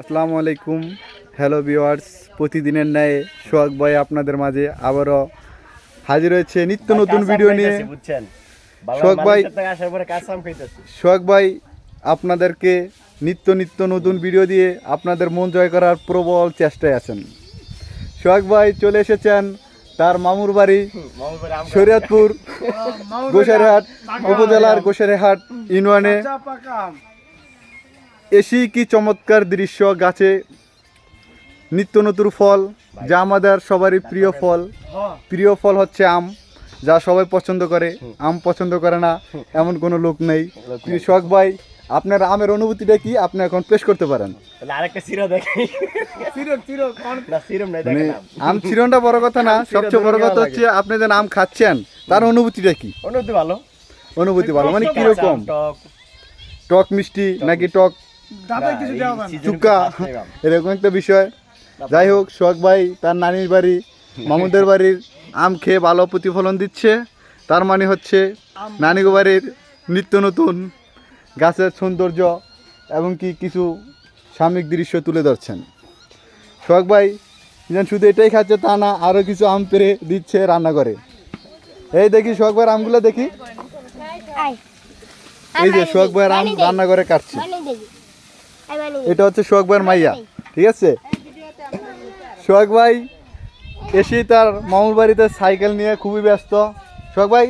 আসসালামু আলাইকুম। Hello viewers প্রতিদিনের ন্যায় সোহাগ ভাই আপনাদের মাঝে আবারও হাজির হয়েছে নিত্য নতুন ভিডিও নিয়ে। বুঝছেন? শোক ভাই- আসার পরে কাসাম খাইতেছি। সোহাগ ভাই আপনাদেরকে নিত্য নিত্য নতুন ভিডিও দিয়ে আপনাদের মন জয় করার প্রবল চেষ্টায় আছেন। সোহাগ ভাই চলে এসেছেন তার মামুর বাড়ি শরীয়তপুর গোসাইরহাট উপজেলার গোসাইরহাট ইউনিয়নে এসি কি চমৎকার দৃশ্য গাছে নিত্য নতুন ফল যা আমাদের সবারই প্রিয় ফল। প্রিয় ফল হচ্ছে আম যা সবাই পছন্দ করে। আম পছন্দ করে না এমন কোনো লোক নেই। প্রিয় শখ ভাই আপনার আমের অনুভূতিটা কি? আপনি এখন পেশ করতে পারেন। তাহলে আরেকটা সিরো দেখি না সিরম নাই মানে আম চিরনটা বড় কথা না সবচেয়ে বড় কথা হচ্ছে আপনি যে আম খাচ্ছেন তার অনুভূতিটা কি? অনুভূতি ভালো। অনুভূতি ভালো মানে কীরকম? টক। টক মিষ্টি নাকি টক চুক্কা এরকম একটা বিষয় যাই হোক সোহাগ ভাই তার নানির বাড়ি মামুদের বাড়ির আম খেয়ে ভালো প্রতিফলন দিচ্ছে তার মানে হচ্ছে নানিগো বাড়ির নিত্য নতুন গাছের সৌন্দর্য এবং কি কিছু সাময়িক দৃশ্য তুলে ধরছেন সোহাগ ভাই যেন শুধু এটাই খাচ্ছে তা না আরও কিছু আম পেরে দিচ্ছে রান্না করে এই দেখি সোহাগ ভাইয়ের আমগুলো দেখি এই যে সোহাগ ভাইয়ের আম রান্না করে কাটছে এটা হচ্ছে সোহাগ ভাইয়ের মাইয়া, ঠিক আছে? সোহাগ ভাই এসেই তার মামুর বাড়িতে সাইকেল নিয়ে খুবই ব্যস্ত। সোহাগ ভাই?